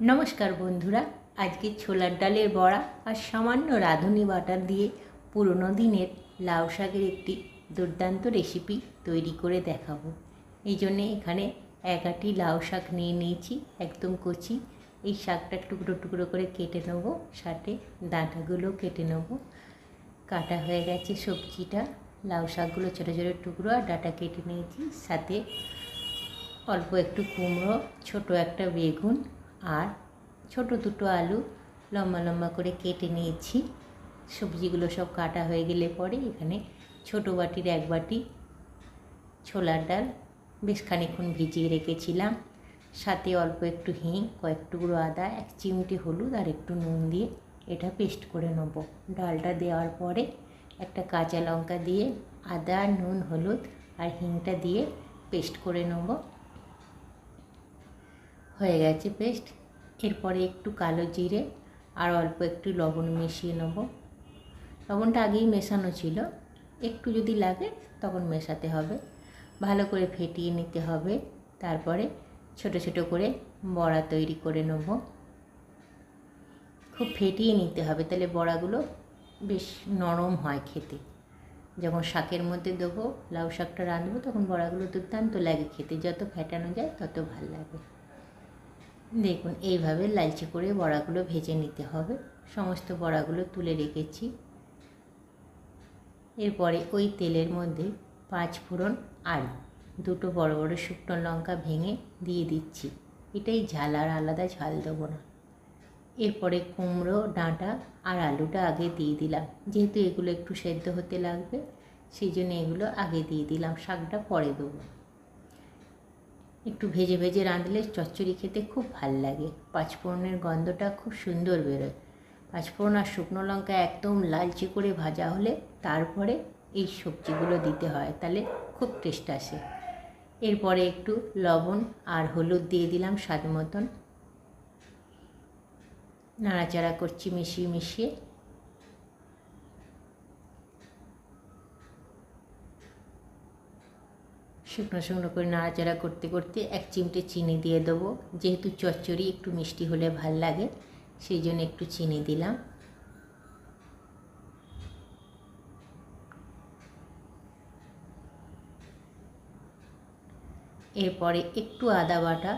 নমস্কার বন্ধুরা, আজকে ছোলার ডালের বড়া আর সামান্য রাঁধুনি বাটার দিয়ে পুরনো দিনের লাউ শাকের একটি দুর্দান্ত রেসিপি তৈরি করে দেখাবো। এই জন্যে এখানে এক আটি লাউ শাক নিয়ে নিয়েছি, একদম কচি। এই শাকটা টুকরো টুকরো করে কেটে নেব, সাথে ডাঁটাগুলো কেটে নেব। কাটা হয়ে গেছে সবজিটা, লাউ শাকগুলো ছোটো ছোটো টুকরো আর ডাঁটা কেটে নিয়েছি, সাথে অল্প একটু কুমড়ো, ছোট একটা বেগুন আর ছোট দুটো আলু লম্বা লম্বা করে কেটে নিয়েছি। সবজিগুলো সব কাটা হয়ে গেলে পরে এখানে ছোট বাটির এক বাটি ছোলার ডাল বেশ খানিক্ষণ ভিজিয়ে রেখেছিলাম। সাথে অল্প একটু হিং, কয়েক টুকরো আদা, এক চিমটি হলুদ আর একটু নুন দিয়ে এটা পেস্ট করে নেব। ডালটা দেওয়ার পরে একটা কাঁচা লঙ্কা দিয়ে আদা, নুন, হলুদ আর হিংটা দিয়ে পেস্ট করে নেব। হয়ে গেছে পেস্ট। এরপরে একটু কালো জিরে আর অল্প একটু লবণ মিশিয়ে নেব। লবণটা আগেই মেশানো ছিল। একটু যদি লাগে তখন মেশাতে হবে। ভালো করে ফেটিয়ে নিতে হবে। তারপরে ছোট ছোট করে বড়া তৈরি করে নেব। খুব ফেটিয়ে নিতে হবে, তাহলে বড়াগুলো বেশ নরম হয় খেতে। যখন শাকের মধ্যে দেবো, লাউ শাকটা রাঁধবো, তখন বড়াগুলো দুর্দান্ত লাগে খেতে। যত ফেটানো যায় তত ভালো লাগে। দেখুন, এইভাবে লালচে করে বড়াগুলো ভেজে নিতে হবে। সমস্ত বড়াগুলো তুলে রেখেছি। এরপরে ওই তেলের মধ্যে পাঁচ ফোড়ন আলু দুটো বড় বড় শুকনো লঙ্কা ভেঙে দিয়ে দিচ্ছি। এটাই ঝাল আর আলাদা ঝাল দেবো না। এরপরে কুমড়ো, ডাঁটা আর আলুটা আগে দিয়ে দিলাম। যেহেতু এগুলো একটু সেদ্ধ হতে লাগবে, সেই জন্য এগুলো আগে দিয়ে দিলাম। শাকটা পরে দেবো। একটু ভেজে ভেজে রাঁধলে চচ্চড়ি খেতে খুব ভালো লাগে। পাঁচফোড়নের গন্ধটা খুব সুন্দর বেরোয়। পাঁচফোড়ন আর শুকনো লঙ্কা একদম লালচে করে ভাজা হলে তারপরে এই সবজিগুলো দিতে হয়, তাহলে খুব টেস্ট আসে। এরপরে একটু লবণ আর হলুদ দিয়ে দিলাম স্বাদ মতন। নাড়াচাড়া করছি মিশিয়ে মিশিয়ে। শুকনো শুকনো করে নাড়াচাড়া করতে করতে এক চিমটে চিনি দিয়ে দেবো। যেহেতু চচ্চড়ি, একটু মিষ্টি হলে ভালো লাগে, সেই জন্য একটু চিনি দিলাম। এরপরে একটু আদা বাটা,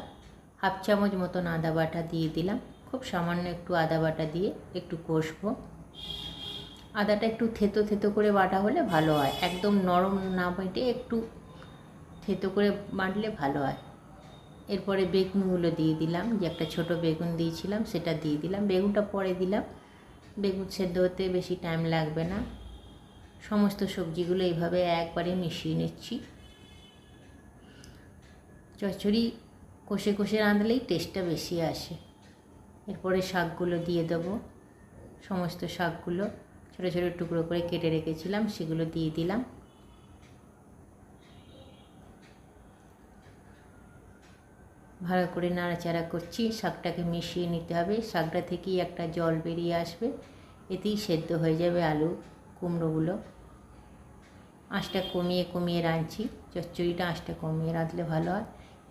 হাফ চামচ মতন আদা বাটা দিয়ে দিলাম। খুব সামান্য একটু আদা বাটা দিয়ে একটু কষবো। আদাটা একটু থেতো থেতো করে বাটা হলে ভালো হয়। একদম নরম না বেটে একটু থেতো করে বাঁটলে ভালো হয়। এরপরে বেগুনগুলো দিয়ে দিলাম, যে একটা ছোট বেগুন দিয়েছিলাম সেটা দিয়ে দিলাম। বেগুনটা পরে দিলাম। বেগুন সেদ্ধ হতে বেশি টাইম লাগবে না। সমস্ত সবজিগুলো এইভাবে একবারে মিশিয়ে নিচ্ছি। চচ্চড়ি কষে কষে রাঁধলেই টেস্টটা বেশি আসে। এরপরে শাকগুলো দিয়ে দেবো। সমস্ত শাকগুলো ছোটো ছোটো টুকরো করে কেটে রেখেছিলাম, সেগুলো দিয়ে দিলাম। ভালো করে নাড়াচাড়া করছি, শাকটাকে মিশিয়ে নিতে হবে। শাকটা থেকেই একটা জল বেরিয়ে আসবে, এতেই সেদ্ধ হয়ে যাবে আলু কুমড়োগুলো। আঁচটা কমিয়ে কমিয়ে রাঁধছি, চচ্চড়িটা আঁচটা কমিয়ে রাঁধলে ভালো হয়।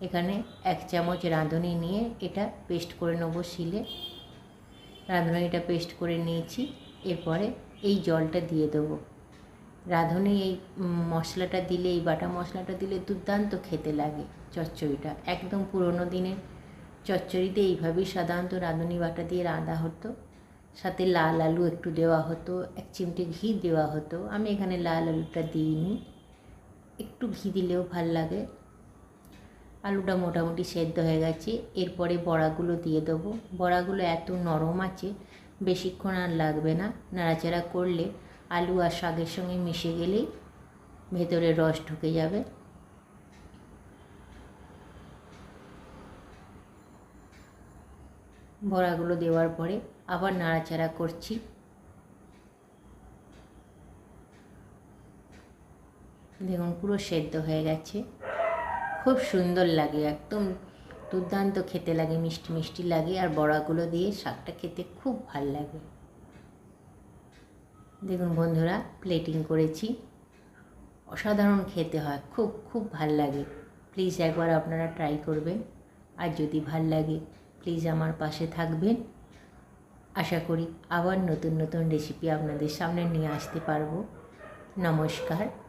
এখানে এক চামচ রাঁধুনি নিয়ে এটা পেস্ট করে নেব শিলে। রাঁধুনিটা পেস্ট করে নিয়েছি, এরপরে এই জলটা দিয়ে দেবো। রাঁধুনি এই মশলাটা দিলে, এই বাটা মশলাটা দিলে দুর্দান্ত খেতে লাগে চচ্চড়িটা। একদম পুরোনো দিনের চচ্চড়িতে এইভাবেই সাধারণত রাঁধুনি বাটা দিয়ে রাঁধা হতো। সাথে লাল আলু একটু দেওয়া হতো, এক চিমটে ঘি দেওয়া হতো। আমি এখানে লাল আলুটা দিইনি। একটু ঘি দিলেও ভালো লাগে। আলুটা মোটামুটি সেদ্ধ হয়ে গেছে। এরপরে বড়াগুলো দিয়ে দেবো। বড়াগুলো এত নরম আছে, বেশিক্ষণ আর লাগবে না। নাড়াচাড়া করলে আলু আর শাকের সঙ্গে মিশে গেলেই ভেতরে রস ঢুকে যাবে। বড়াগুলো দেওয়ার পরে আবার নাড়াচাড়া করছি। দেখুন, পুরো সেদ্ধ হয়ে গেছে। খুব সুন্দর লাগে, একদম দুর্দান্ত খেতে লাগে, মিষ্টি মিষ্টি লাগে। আর বড়াগুলো দিয়ে শাকটা খেতে খুব ভালো লাগে। দেখুন বন্ধুরা প্লেটিং করেছি। অসাধারণ খেতে হয়, খুব খুব ভালো লাগে। প্লিজ একবার আপনারা ট্রাই করবেন। আর যদি ভালো লাগে প্লিজ আমার পাশে থাকবেন। আশা করি আবার নতুন নতুন রেসিপি আপনাদের সামনে নিয়ে আসতে পারব। নমস্কার।